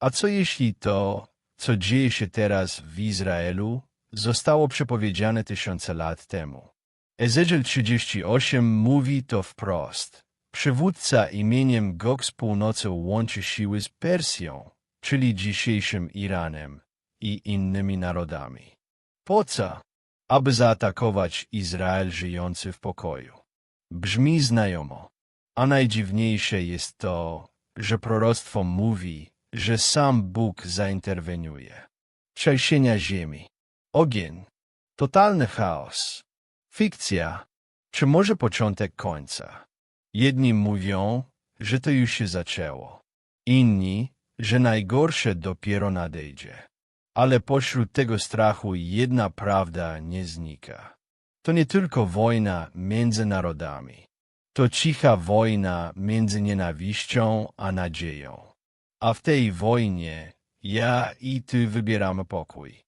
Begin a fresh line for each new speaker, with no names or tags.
A co jeśli to, co dzieje się teraz w Izraelu, zostało przepowiedziane tysiące lat temu? Ezekiel 38 mówi to wprost. Przywódca imieniem Gog z północy łączy siły z Persją, czyli dzisiejszym Iranem i innymi narodami. Po co? Aby zaatakować Izrael żyjący w pokoju. Brzmi znajomo. A najdziwniejsze jest to, że proroctwo mówi, że sam Bóg zainterweniuje. Trzęsienia ziemi, ogień, totalny chaos, fikcja, czy może początek końca. Jedni mówią, że to już się zaczęło, inni, że najgorsze dopiero nadejdzie. Ale pośród tego strachu jedna prawda nie znika. To nie tylko wojna między narodami. To cicha wojna między nienawiścią a nadzieją. A w tej wojnie ja i ty wybieramy pokój.